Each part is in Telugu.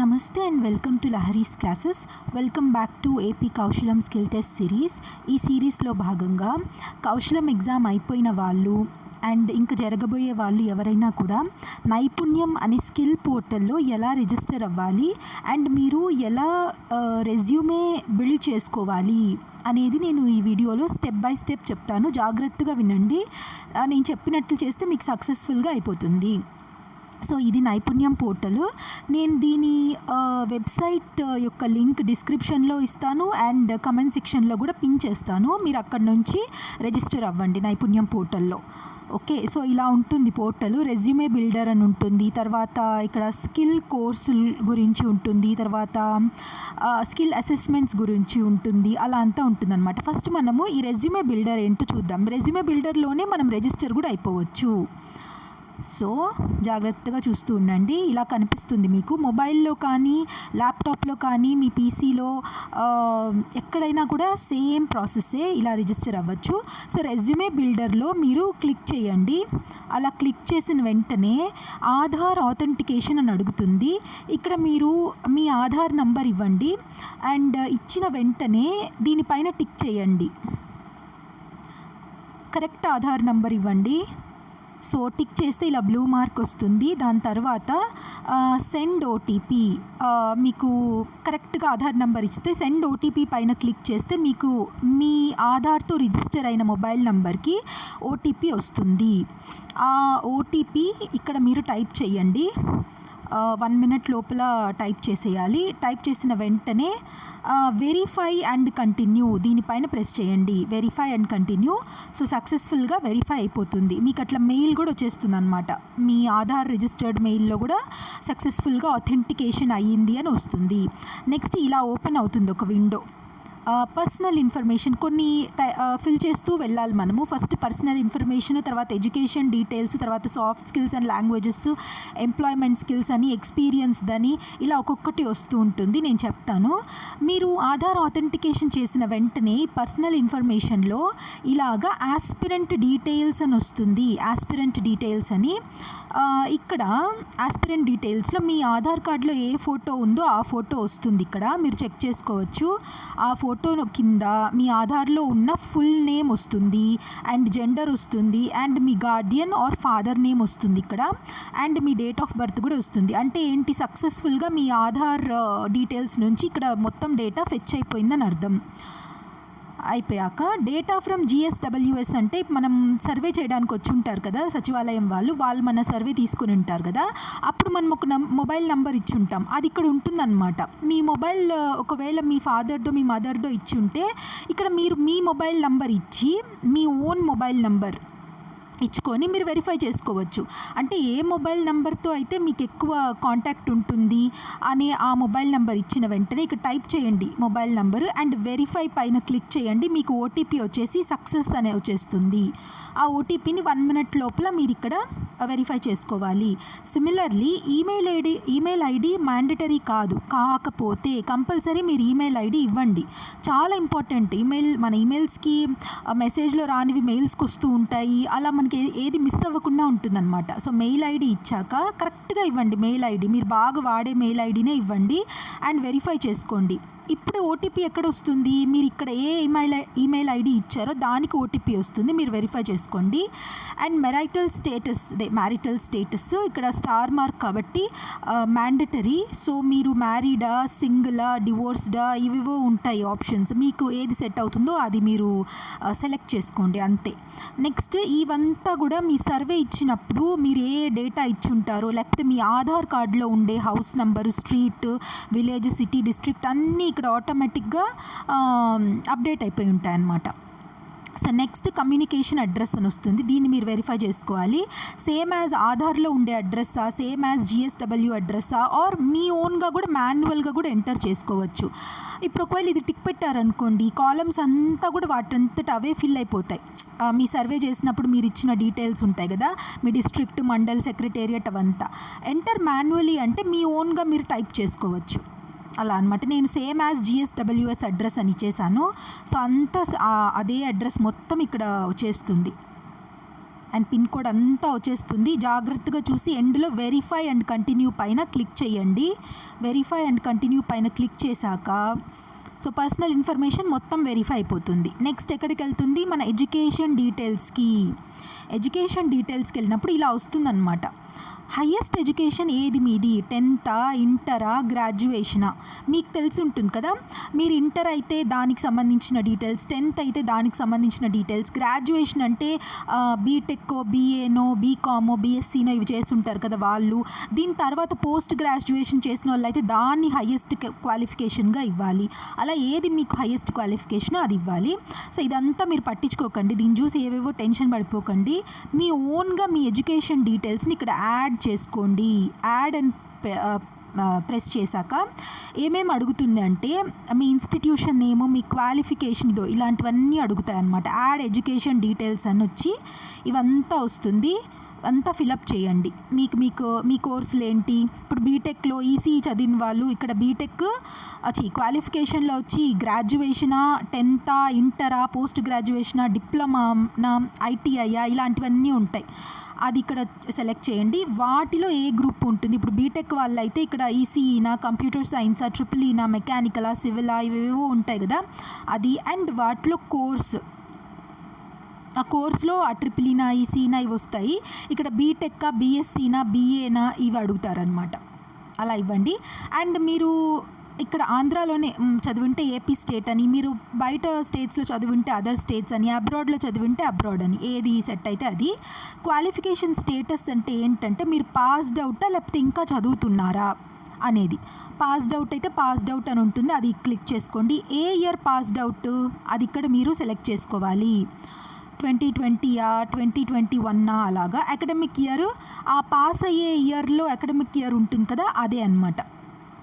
నమస్తే and welcome to Lahari's classes. Welcome back to AP Kaushalam skill test series. ఈ సిరీస్లో భాగంగా కౌశలం ఎగ్జామ్ అయిపోయిన వాళ్ళు అండ్ ఇంకా జరగబోయే వాళ్ళు ఎవరైనా కూడా నైపుణ్యం అనే స్కిల్ పోర్టల్లో ఎలా రిజిస్టర్ అవ్వాలి అండ్ మీరు ఎలా రెజ్యూమే బిల్డ్ చేసుకోవాలి అనేది నేను ఈ వీడియోలో స్టెప్ బై స్టెప్ చెప్తాను. జాగ్రత్తగా వినండి. నేను చెప్పినట్లు చేస్తే మీకు సక్సెస్ఫుల్గా అయిపోతుంది. సో ఇది నైపుణ్యం పోర్టల్. నేను దీని వెబ్సైట్ యొక్క లింక్ డిస్క్రిప్షన్లో ఇస్తాను అండ్ కమెంట్ సెక్షన్లో కూడా పిన్ చేస్తాను. మీరు అక్కడ నుంచి రిజిస్టర్ అవ్వండి నైపుణ్యం పోర్టల్లో. ఓకే సో ఇలా ఉంటుంది పోర్టల్. రెజ్యూమే బిల్డర్ అని ఉంటుంది. తర్వాత ఇక్కడ స్కిల్ కోర్సుల గురించి ఉంటుంది. తర్వాత స్కిల్ అసెస్మెంట్స్ గురించి ఉంటుంది. అలా అంతా ఉంటుందన్నమాట. ఫస్ట్ మనము ఈ రెజ్యూమే బిల్డర్ ఏంటో చూద్దాం. రెజ్యూమే బిల్డర్లోనే మనం రిజిస్టర్ కూడా అయిపోవచ్చు. సో జాగ్రత్తగా చూస్తూ ఉండండి. ఇలా కనిపిస్తుంది మీకు. మొబైల్లో కానీ ల్యాప్టాప్లో కానీ మీ పీసీలో ఎక్కడైనా కూడా సేమ్ ప్రాసెస్సే ఇలా రిజిస్టర్ అవ్వచ్చు. సో రెజ్యూమే బిల్డర్లో మీరు క్లిక్ చేయండి. అలా క్లిక్ చేసిన వెంటనే ఆధార్ ఆథెంటికేషన్ అని అడుగుతుంది. ఇక్కడ మీరు మీ ఆధార్ నంబర్ ఇవ్వండి. అండ్ ఇచ్చిన వెంటనే దీనిపైన టిక్ చేయండి. కరెక్ట్ ఆధార్ నంబర్ ఇవ్వండి. సో టిక్ చేస్తే ఇలా బ్లూ మార్క్ వస్తుంది. దాని తర్వాత సెండ్ ఓటీపీ మీకు కరెక్ట్గా ఆధార్ నెంబర్ ఇస్తే సెండ్ ఓటీపీ పైన క్లిక్ చేస్తే మీకు మీ ఆధార్తో రిజిస్టర్ అయిన మొబైల్ నెంబర్కి ఓటీపీ వస్తుంది. ఆ ఓటీపీ ఇక్కడ మీరు టైప్ చేయండి. వన్ మినిట్ లోపల టైప్ చేసేయాలి. టైప్ చేసిన వెంటనే వెరిఫై అండ్ కంటిన్యూ దీనిపైన ప్రెస్ చేయండి. వెరిఫై అండ్ కంటిన్యూ సో సక్సెస్ఫుల్గా వెరిఫై అయిపోతుంది. మీకు అట్లా మెయిల్ కూడా వచ్చేస్తుంది అనమాట మీ ఆధార్ రిజిస్టర్డ్ మెయిల్లో కూడా సక్సెస్ఫుల్గా అథెంటికేషన్ అయ్యింది అని వస్తుంది. నెక్స్ట్ ఇలా ఓపెన్ అవుతుంది ఒక విండో పర్సనల్ ఇన్ఫర్మేషన్ కొన్ని ఫిల్ చేస్తూ వెళ్ళాలి మనము. ఫస్ట్ పర్సనల్ ఇన్ఫర్మేషన్ తర్వాత ఎడ్యుకేషన్ డీటెయిల్స్ తర్వాత soft skills and languages employment skills అని ఎక్స్పీరియన్స్ అని ఇలా ఒక్కొక్కటి వస్తూ ఉంటుంది. నేను చెప్తాను. మీరు ఆధార్ ఆథెంటికేషన్ చేసిన వెంటనే పర్సనల్ ఇన్ఫర్మేషన్లో ఇలాగా ఆస్పిరెంట్ డీటెయిల్స్ అని వస్తుంది. ఆస్పిరెంట్ డీటెయిల్స్ అని. ఇక్కడ ఆస్పిరెంట్ డీటెయిల్స్లో మీ ఆధార్ కార్డులో ఏ ఫోటో ఉందో ఆ ఫోటో వస్తుంది ఇక్కడ. మీరు చెక్ చేసుకోవచ్చు. ఆ ఫోటో కింద మీ ఆధార్లో ఉన్న ఫుల్ నేమ్ వస్తుంది. అండ్ జెండర్ వస్తుంది. అండ్ మీ గార్డియన్ ఆర్ ఫాదర్ నేమ్ వస్తుంది ఇక్కడ. అండ్ మీ డేట్ ఆఫ్ బర్త్ కూడా వస్తుంది. అంటే ఏంటి? సక్సెస్ఫుల్గా మీ ఆధార్ డీటెయిల్స్ నుంచి ఇక్కడ మొత్తం డేటా ఫెచ్ అయిపోయిందని అర్థం. అయిపోయాక డేటా ఫ్రమ్ జిఎస్డబ్ల్యూఎస్ అంటే మనం సర్వే చేయడానికి వచ్చి ఉంటారు కదా సచివాలయం వాళ్ళు వాళ్ళు మన సర్వే తీసుకుని ఉంటారు కదా అప్పుడు మనం ఒక మొబైల్ నంబర్ ఇచ్చి ఉంటాం. అది ఇక్కడ ఉంటుందన్నమాట. మీ మొబైల్ ఒకవేళ మీ ఫాదర్దో మీ మదర్దో ఇచ్చి ఉంటే ఇక్కడ మీరు మీ మొబైల్ నంబర్ ఇచ్చి మీ ఓన్ మొబైల్ నంబర్ ఇచ్చుకొని మీరు వెరిఫై చేసుకోవచ్చు. అంటే ఏ మొబైల్ నెంబర్తో అయితే మీకు ఎక్కువ కాంటాక్ట్ ఉంటుంది అని ఆ మొబైల్ నెంబర్ ఇచ్చిన వెంటనే ఇక్కడ టైప్ చేయండి మొబైల్ నెంబర్ అండ్ వెరిఫై పైన క్లిక్ చేయండి. మీకు ఓటీపీ వచ్చేసి సక్సెస్ అనే వచ్చేస్తుంది. ఆ ఓటీపీని వన్ మినిట్ లోపల మీరు ఇక్కడ వెరిఫై చేసుకోవాలి. Similarly email ID email ID mandatory కాదు. కాకపోతే కంపల్సరీ మీరు ఈమెయిల్ ఐడి ఇవ్వండి. చాలా ఇంపార్టెంట్ ఈమెయిల్ మన ఈమెయిల్స్కి మెసేజ్లో రానివి మెయిల్స్కి వస్తూ ఉంటాయి. అలా మనకి మనకి ఏది మిస్ అవ్వకుండా ఉంటుందన్నమాట. సో మెయిల్ ఐడి ఇచ్చాక కరెక్ట్గా ఇవ్వండి మెయిల్ ఐడి. మీరు బాగా వాడే మెయిల్ ఐడినే ఇవ్వండి అండ్ వెరిఫై చేసుకోండి. ఇప్పుడు ఓటీపీ ఎక్కడ వస్తుంది? మీరు ఇక్కడ ఏ ఈమెయిల్ ఈమెయిల్ ఐడి ఇచ్చారో దానికి ఓటీపీ వస్తుంది. మీరు వెరిఫై చేసుకోండి. And marital status the marital status ఇక్కడ స్టార్ మార్క్ కాబట్టి మ్యాండటరీ సో మీరు మ్యారీడా సింగిలా డివోర్స్డా ఇవివో ఉంటాయి ఆప్షన్స్ మీకు ఏది సెట్ అవుతుందో అది మీరు సెలెక్ట్ చేసుకోండి. అంతే. నెక్స్ట్ ఇవంతా కూడా మీ సర్వే ఇచ్చినప్పుడు మీరు ఏ డేటా ఇచ్చి ఉంటారో లేకపోతే మీ ఆధార్ కార్డులో ఉండే house number street village city district అన్నీ ఇక్కడ ఇక్కడ ఆటోమేటిక్గా అప్డేట్ అయిపోయి ఉంటాయి అన్నమాట. సో నెక్స్ట్ కమ్యూనికేషన్ అడ్రస్ అని వస్తుంది. దీన్ని మీరు వెరిఫై చేసుకోవాలి. సేమ్ యాజ్ ఆధార్లో ఉండే అడ్రస్సా సేమ్ యాజ్ జిఎస్డబ్ల్యూ అడ్రస్సా ఆర్ మీ ఓన్గా కూడా మాన్యువల్గా కూడా ఎంటర్ చేసుకోవచ్చు. ఇప్పుడు ఒకవేళ ఇది టిక్ పెట్టారనుకోండి కాలమ్స్ అంతా కూడా వాటంతట అవే ఫిల్ అయిపోతాయి. మీ సర్వే చేసినప్పుడు మీరు ఇచ్చిన డీటెయిల్స్ ఉంటాయి కదా మీ డిస్ట్రిక్ట్ మండల్ సెక్రటేరియట్ అవంతా. ఎంటర్ మాన్యువలీ అంటే మీ ఓన్గా మీరు టైప్ చేసుకోవచ్చు. అలా అనమాట నేను సేమ్ యాజ్ జిఎస్డబ్ల్యూఎస్ అడ్రస్ అని ఇచ్చేసాను. సో అంతా అదే అడ్రస్ మొత్తం ఇక్కడ వచ్చేస్తుంది. అండ్ పిన్ కోడ్ అంతా వచ్చేస్తుంది. జాగ్రత్తగా చూసి ఎండ్లో వెరిఫై అండ్ కంటిన్యూ పైన క్లిక్ చేయండి. వెరిఫై అండ్ కంటిన్యూ పైన క్లిక్ చేశాక సో పర్సనల్ ఇన్ఫర్మేషన్ మొత్తం వెరిఫై అయిపోతుంది. నెక్స్ట్ ఎక్కడికి వెళ్తుంది? మన ఎడ్యుకేషన్ డీటెయిల్స్కి. ఎడ్యుకేషన్ డీటెయిల్స్కి వెళ్ళినప్పుడు ఇలా వస్తుందన్నమాట. హయ్యెస్ట్ ఎడ్యుకేషన్ ఏది మీది? టెన్తా ఇంటరా గ్రాడ్యుయేషనా? మీకు తెలిసి ఉంటుంది కదా? మీరు ఇంటర్ అయితే దానికి సంబంధించిన డీటెయిల్స్ టెన్త్ అయితే దానికి సంబంధించిన డీటెయిల్స్. గ్రాడ్యుయేషన్ అంటే బీటెక్కో బీఏనో బీకామో బీఎస్సీనో ఇవి చేస్తుంటారు కదా వాళ్ళు. దీని తర్వాత పోస్ట్ గ్రాడ్యుయేషన్ చేసిన వాళ్ళు అయితే దాన్ని హయ్యెస్ట్ క్వాలిఫికేషన్గా ఇవ్వాలి. అలా ఏది మీకు హయ్యెస్ట్ క్వాలిఫికేషనో అది ఇవ్వాలి. సో ఇదంతా మీరు పట్టించుకోకండి. దీన్ని చూసి ఏవేవో టెన్షన్ పడిపోకండి. మీ ఓన్గా మీ ఎడ్యుకేషన్ డీటెయిల్స్ని ఇక్కడ యాడ్ చేసుకోండి. యాడ్ అండ్ ప్రెస్ చేశాక ఏమేమి అడుగుతుంది అంటే మీ ఇన్స్టిట్యూషన్ నేము మీ క్వాలిఫికేషన్ ఇదో ఇలాంటివన్నీ అడుగుతాయి అన్నమాట యాడ్ ఎడ్యుకేషన్ డీటెయిల్స్ అని వచ్చి ఇవంతా వస్తుంది. అంతా ఫిలప్ చేయండి. మీకు మీకు మీ కోర్సులు ఏంటి ఇప్పుడు బీటెక్లో ఈసీఈ చదివిన వాళ్ళు ఇక్కడ బీటెక్ వచ్చి క్వాలిఫికేషన్లో వచ్చి గ్రాడ్యుయేషనా టెన్తా ఇంటరా పోస్ట్ గ్రాడ్యుయేషనా డిప్లొమానా ఐటీఐయా ఇలాంటివన్నీ ఉంటాయి. అది ఇక్కడ సెలెక్ట్ చేయండి. వాటిలో ఏ గ్రూప్ ఉంటుంది? ఇప్పుడు బీటెక్ వాళ్ళు అయితే ఇక్కడ ఈసీఈనా కంప్యూటర్ సైన్సా ట్రిపుల్ ఈనా మెకానికలా సివిలా ఇవేవో ఉంటాయి కదా. అది అండ్ వాటిలో కోర్స్. ఆ కోర్స్లో ఆ ట్రిపులీనా e సీనా ఇవి వస్తాయి. ఇక్కడ బీటెక్ బీఎస్సీనా బీఏనా ఇవి అడుగుతారనమాట అలా ఇవ్వండి. అండ్ మీరు ఇక్కడ ఆంధ్రాలోనే చదివింటే ఏపీ స్టేట్ అని మీరు బయట స్టేట్స్లో చదివింటే అదర్ స్టేట్స్ అని అబ్రాడ్లో చదివింటే అబ్రాడ్ అని ఏది సెట్ అయితే అది. క్వాలిఫికేషన్ స్టేటస్ అంటే ఏంటంటే మీరు పాస్డ్ అవుటా లేకపోతే ఇంకా చదువుతున్నారా అనేది. పాస్డ్ అవుట్ అయితే పాస్డ్ అవుట్ అని ఉంటుంది అది క్లిక్ చేసుకోండి. ఏ ఇయర్ పాస్డ్ అవుట్ అది ఇక్కడ మీరు సెలెక్ట్ చేసుకోవాలి. ట్వంటీ ట్వంటీయా ట్వంటీ ట్వంటీ వన్నా అలాగా. అకాడమిక్ ఇయర్ ఆ పాస్ అయ్యే ఇయర్లో అకాడమిక్ ఇయర్ ఉంటుంది కదా అదే అనమాట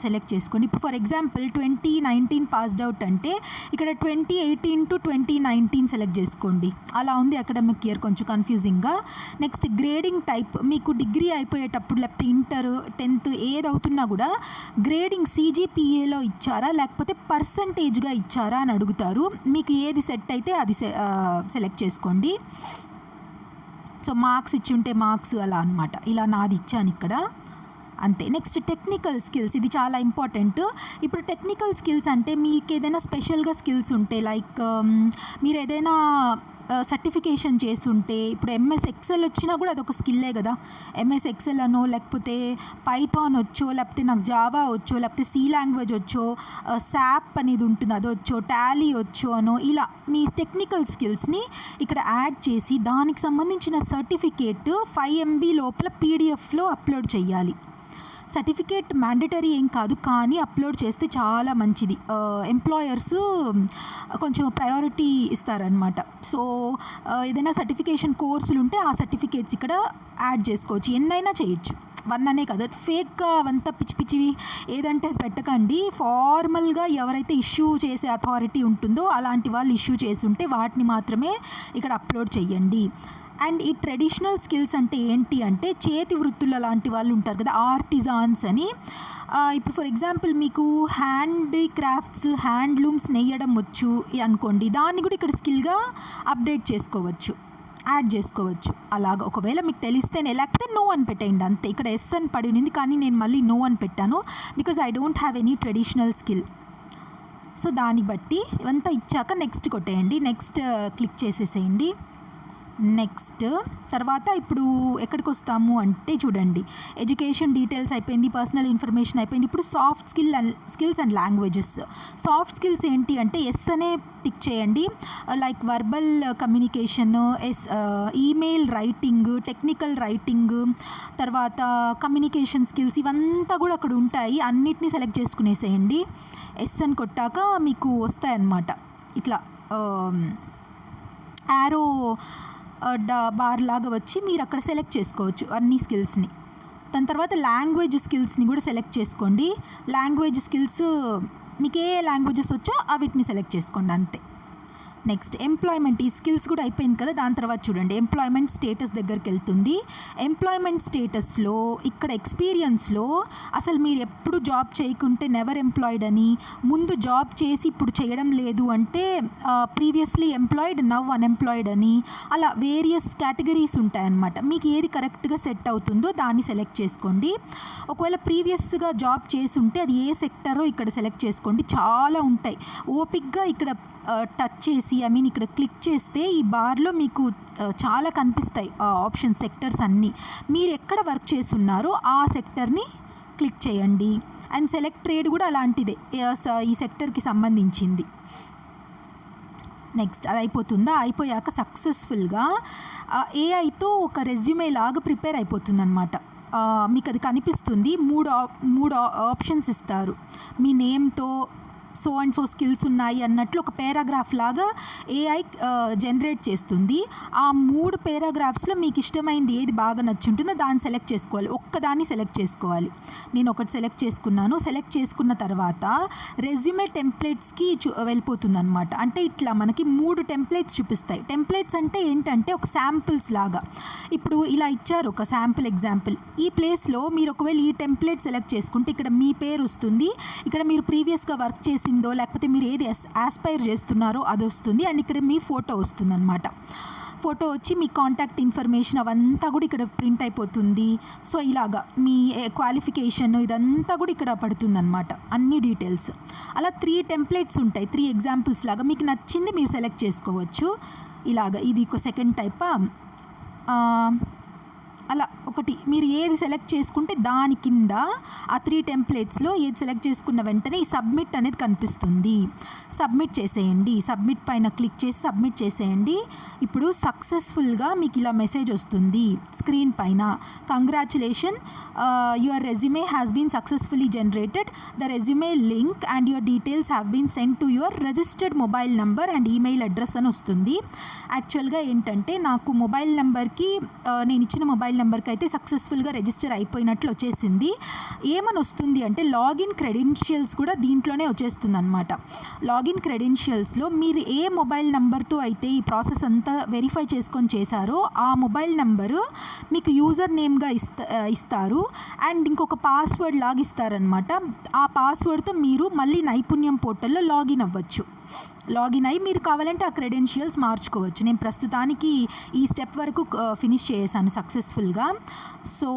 సెలెక్ట్ చేసుకోండి. ఇప్పుడు for example twenty nineteen passed out అంటే ఇక్కడ twenty eighteen to twenty nineteen select చేసుకోండి. అలా ఉంది అకాడమిక్ ఇయర్ కొంచెం కన్ఫ్యూజింగ్గా నెక్స్ట్ గ్రేడింగ్ టైప్ మీకు డిగ్రీ అయిపోయేటప్పుడు లేకపోతే ఇంటర్ టెన్త్ ఏది అవుతున్నా కూడా గ్రేడింగ్ సీజీపీఏలో ఇచ్చారా? లేకపోతే పర్సంటేజ్గా ఇచ్చారా అని అడుగుతారు. మీకు ఏది సెట్ అయితే అది సె- సెలెక్ట్ చేసుకోండి. సో మార్క్స్ ఇచ్చి ఉంటే మార్క్స్ అలా అనమాట ఇలా నాది ఇచ్చాను ఇక్కడ. అంతే. నెక్స్ట్ టెక్నికల్ స్కిల్స్ ఇది చాలా ఇంపార్టెంట్ ఇప్పుడు టెక్నికల్ స్కిల్స్ అంటే మీకు ఏదైనా స్పెషల్గా స్కిల్స్ ఉంటే లైక్ um, మీరు ఏదైనా uh, సర్టిఫికేషన్ చేసుంటే ఇప్పుడు ఎంఎస్ ఎక్సెల్ వచ్చినా కూడా అదొక స్కిల్లే కదా. ఎంఎస్ ఎక్సెల్ అనో లేకపోతే పైథాన్ వచ్చో లేకపోతే నాకు జావా వచ్చో లేకపోతే సి లాంగ్వేజ్ వచ్చో uh, శాప్ అనేది ఉంటుంది అది వచ్చో టాలీ వచ్చో అనో ఇలా మీ టెక్నికల్ స్కిల్స్ని ఇక్కడ యాడ్ చేసి దానికి సంబంధించిన సర్టిఫికేట్ ఫైవ్ ఎంబీ లోపల పీడిఎఫ్లో అప్లోడ్ చేయాలి. సర్టిఫికేట్ మ్యాండటరీ ఏం కాదు కానీ అప్లోడ్ చేస్తే చాలా మంచిది. ఎంప్లాయర్స్ కొంచెం ప్రయారిటీ ఇస్తారనమాట సో ఏదైనా సర్టిఫికేషన్ కోర్సులు ఉంటే ఆ సర్టిఫికేట్స్ ఇక్కడ యాడ్ చేసుకోవచ్చు. ఎన్నైనా చేయొచ్చు. వన్ అనే కదా ఫేక్ అవంతా పిచ్చి పిచ్చివి ఏదంటే అది పెట్టకండి. ఫార్మల్గా ఎవరైతే ఇష్యూ చేసే అథారిటీ ఉంటుందో అలాంటి వాళ్ళు ఇష్యూ చేసి ఉంటే వాటిని మాత్రమే ఇక్కడ అప్లోడ్ చేయండి అండ్ ఈ ట్రెడిషనల్ స్కిల్స్ అంటే ఏంటి అంటే చేతి వృత్తుల లాంటి వాళ్ళు ఉంటారు కదా ఆర్టిజాన్స్ అని. ఇప్పుడు ఫర్ ఎగ్జాంపుల్ మీకు హ్యాండీక్రాఫ్ట్స్ హ్యాండ్లూమ్స్ నెయ్యడం వచ్చు అనుకోండి దాన్ని కూడా ఇక్కడ స్కిల్గా అప్డేట్ చేసుకోవచ్చు యాడ్ చేసుకోవచ్చు. అలాగ ఒకవేళ మీకు తెలిస్తేనే లేకపోతే నో అని పెట్టేయండి అంతే. ఇక్కడ ఎస్ అని పడి ఉంది కానీ నేను మళ్ళీ నో అని పెట్టాను because I don't have any traditional skill so దాన్ని బట్టి ఇవంతా ఇచ్చాక నెక్స్ట్ కొట్టేయండి నెక్స్ట్ క్లిక్ చేసేసేయండి. నెక్స్ట్. తర్వాత ఇప్పుడు ఎక్కడికి వస్తాము అంటే చూడండి ఎడ్యుకేషన్ డీటెయిల్స్ అయిపోయింది పర్సనల్ ఇన్ఫర్మేషన్ అయిపోయింది. ఇప్పుడు soft skill and skills and languages. Soft skills ఏంటి అంటే ఎస్ అనే టిక్ చేయండి. Like verbal communication yes email writing technical writing తర్వాత కమ్యూనికేషన్ స్కిల్స్ ఇవంతా కూడా అక్కడ ఉంటాయి. అన్నిటిని సెలెక్ట్ చేసుకునేసేయండి. ఎస్ అని కొట్టాక మీకు వస్తాయన్నమాట. ఇట్లా యారో బార్ లాగా వచ్చి మీరు అక్కడ సెలెక్ట్ చేసుకోవచ్చు అన్ని స్కిల్స్ని. దాని తర్వాత లాంగ్వేజ్ స్కిల్స్ని కూడా సెలెక్ట్ చేసుకోండి. లాంగ్వేజ్ స్కిల్స్ మీకు ఏ లాంగ్వేజెస్ వచ్చో ఆ వీటిని సెలెక్ట్ చేసుకోండి అంతే. నెక్స్ట్ ఎంప్లాయ్మెంట్ ఈ స్కిల్స్ కూడా అయిపోయింది కదా దాని తర్వాత చూడండి. ఎంప్లాయ్మెంట్ స్టేటస్ దగ్గరికి వెళ్తుంది. ఎంప్లాయ్మెంట్ స్టేటస్లో ఇక్కడ ఎక్స్పీరియన్స్లో అసలు మీరు ఎప్పుడు జాబ్ చేయకుంటే నెవర్ ఎంప్లాయిడ్ అని ముందు జాబ్ చేసి ఇప్పుడు చేయడం లేదు అంటే ప్రీవియస్లీ ఎంప్లాయిడ్ నవ్ అన్ఎంప్లాయిడ్ అని అలా వేరియస్ కేటగిరీస్ ఉంటాయన్నమాట. మీకు ఏది కరెక్ట్గా సెట్ అవుతుందో దాన్ని సెలెక్ట్ చేసుకోండి. ఒకవేళ ప్రీవియస్గా జాబ్ చేసి ఉంటే అది ఏ సెక్టరో ఇక్కడ సెలెక్ట్ చేసుకోండి. చాలా ఉంటాయి. ఓపిక్గా ఇక్కడ టచ్ చేసి ఐ మీన్ ఇక్కడ క్లిక్ చేస్తే ఈ బార్లో మీకు చాలా కనిపిస్తాయి ఆప్షన్ సెక్టర్స్ అన్నీ. మీరు ఎక్కడ వర్క్ చేస్తున్నారో ఆ సెక్టర్ని క్లిక్ చేయండి. అండ్ సెలెక్ట్ ట్రేడ్ కూడా అలాంటిదే ఈ సెక్టర్కి సంబంధించింది. నెక్స్ట్ అది అయిపోతుందా? అయిపోయాక సక్సెస్ఫుల్గా ఏఐతో ఒక రెజ్యూమే లాగా ప్రిపేర్ అయిపోతుందన్నమాట. మీకు అది కనిపిస్తుంది మూడు మూడు ఆప్షన్స్ ఇస్తారు. మీ నేమ్తో సో అండ్ సో స్కిల్స్ ఉన్నాయి అన్నట్లు ఒక పేరాగ్రాఫ్ లాగా ఏఐ జనరేట్ చేస్తుంది. ఆ మూడు పేరాగ్రాఫ్స్లో మీకు ఇష్టమైంది ఏది బాగా నచ్చుంటుందో దాన్ని సెలెక్ట్ చేసుకోవాలి. ఒక్కదాన్ని సెలెక్ట్ చేసుకోవాలి. నేను ఒకటి సెలెక్ట్ చేసుకున్నాను. సెలెక్ట్ చేసుకున్న తర్వాత రెజ్యూమే టెంప్లెట్స్కి చూ వెళ్ళిపోతుంది అనమాట అంటే ఇట్లా మనకి మూడు టెంప్లెట్స్ చూపిస్తాయి. టెంప్లెట్స్ అంటే ఏంటంటే ఒక శాంపిల్స్ లాగా. ఇప్పుడు ఇలా ఇచ్చారు ఒక శాంపుల్ ఎగ్జాంపుల్ ఈ ప్లేస్లో మీరు ఒకవేళ ఈ టెంప్లెట్ సెలెక్ట్ చేసుకుంటే ఇక్కడ మీ పేరు వస్తుంది. ఇక్కడ మీరు ప్రీవియస్గా వర్క్ చేసి చేసిందో లేకపోతే మీరు ఏది ఆస్పైర్ చేస్తున్నారో అది వస్తుంది. అండ్ ఇక్కడ మీ ఫోటో వస్తుంది అనమాట ఫోటో వచ్చి మీ కాంటాక్ట్ ఇన్ఫర్మేషన్ అవంతా కూడా ఇక్కడ ప్రింట్ అయిపోతుంది. సో ఇలాగా మీ క్వాలిఫికేషన్ ఇదంతా కూడా ఇక్కడ పడుతుంది అనమాట అన్ని డీటెయిల్స్ అలా త్రీ టెంప్లెట్స్ ఉంటాయి. త్రీ ఎగ్జాంపుల్స్ లాగా మీకు నచ్చింది మీరు సెలెక్ట్ చేసుకోవచ్చు. ఇలాగ ఇది ఒక సెకండ్ టైప్ అలా ఒకటి. మీరు ఏది సెలెక్ట్ చేసుకుంటే దాని కింద ఆ త్రీ టెంప్లెట్స్లో ఏది సెలెక్ట్ చేసుకున్న వెంటనే ఈ సబ్మిట్ అనేది కనిపిస్తుంది. సబ్మిట్ చేసేయండి. సబ్మిట్ పైన క్లిక్ చేసి సబ్మిట్ చేసేయండి. ఇప్పుడు సక్సెస్ఫుల్గా మీకు ఇలా మెసేజ్ వస్తుంది స్క్రీన్ పైన. Congratulation your resume has been successfully generated the resume link and your details have been send to your registered mobile number and email address అని వస్తుంది. యాక్చువల్గా ఏంటంటే నాకు మొబైల్ నెంబర్కి uh, నేను ఇచ్చిన మొబైల్ నెంబర్కి అయితే సక్సెస్ఫుల్గా రిజిస్టర్ అయిపోయినట్లు వచ్చేసింది. ఏమని వస్తుంది అంటే లాగిన్ క్రెడెన్షియల్స్ కూడా దీంట్లోనే వచ్చేస్తుంది అనమాట లాగిన్ క్రెడెన్షియల్స్లో మీరు ఏ మొబైల్ నెంబర్తో అయితే ఈ ప్రాసెస్ అంతా వెరిఫై చేసుకొని చేశారో ఆ మొబైల్ నెంబరు మీకు యూజర్ నేమ్గా ఇస్తా ఇస్తారు. అండ్ ఇంకొక పాస్వర్డ్ లాగిస్తారనమాట ఆ పాస్వర్డ్తో మీరు మళ్ళీ నైపుణ్యం పోర్టల్లో లాగిన్ అవ్వచ్చు. లాగిన్ అయ్యి మీరు కావాలంటే ఆ క్రెడెన్షియల్స్ మార్చుకోవచ్చు. నేను ప్రస్తుతానికి ఈ స్టెప్ వరకు ఫినిష్ చేశాను సక్సెస్ఫుల్గా. సో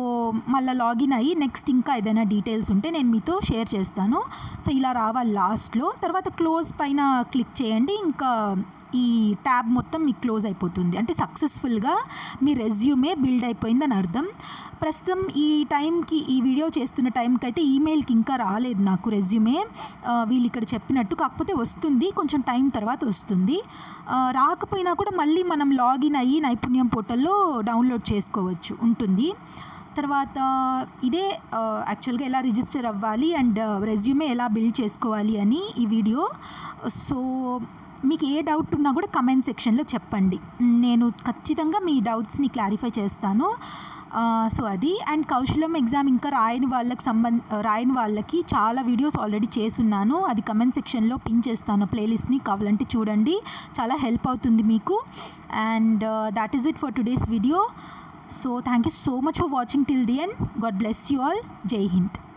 మళ్ళీ లాగిన్ అయ్యి నెక్స్ట్ ఇంకా ఏదైనా డీటెయిల్స్ ఉంటే నేను మీతో షేర్ చేస్తాను. సో ఇలా రావాలి లాస్ట్లో. తర్వాత క్లోజ్ పైన క్లిక్ చేయండి. ఇంకా ఈ ట్యాబ్ మొత్తం మీకు క్లోజ్ అయిపోతుంది. అంటే సక్సెస్ఫుల్గా మీ రెజ్యూమే బిల్డ్ అయిపోయిందని అర్థం. ప్రస్తుతం ఈ టైంకి ఈ వీడియో చేస్తున్న టైంకి అయితే ఈమెయిల్కి ఇంకా రాలేదు నాకు రెజ్యూమే వీళ్ళు ఇక్కడ చెప్పినట్టు. కాకపోతే వస్తుంది. కొంచెం టైం తర్వాత వస్తుంది. రాకపోయినా కూడా మళ్ళీ మనం లాగిన్ అయ్యి నైపుణ్యం పోర్టల్లో డౌన్లోడ్ చేసుకోవచ్చు. ఉంటుంది. తర్వాత ఇదే యాక్చువల్గా ఎలా రిజిస్టర్ అవ్వాలి అండ్ రెజ్యూమే ఎలా బిల్డ్ చేసుకోవాలి అని ఈ వీడియో సో మీకు ఏ డౌట్ ఉన్నా కూడా కమెంట్ సెక్షన్లో చెప్పండి. నేను ఖచ్చితంగా మీ డౌట్స్ని క్లారిఫై చేస్తాను. సో అది. అండ్ కౌశలం ఎగ్జామ్ ఇంకా రాయని వాళ్ళకి సంబంధ రాయని వాళ్ళకి చాలా వీడియోస్ ఆల్రెడీ చేస్తున్నాను. అది కమెంట్ సెక్షన్లో పిన్ చేస్తాను. ప్లేలిస్ట్ని కావాలంటే చూడండి. చాలా హెల్ప్ అవుతుంది మీకు. And that is it for today's video so thank you so much for watching till the and God bless you all Jai Hind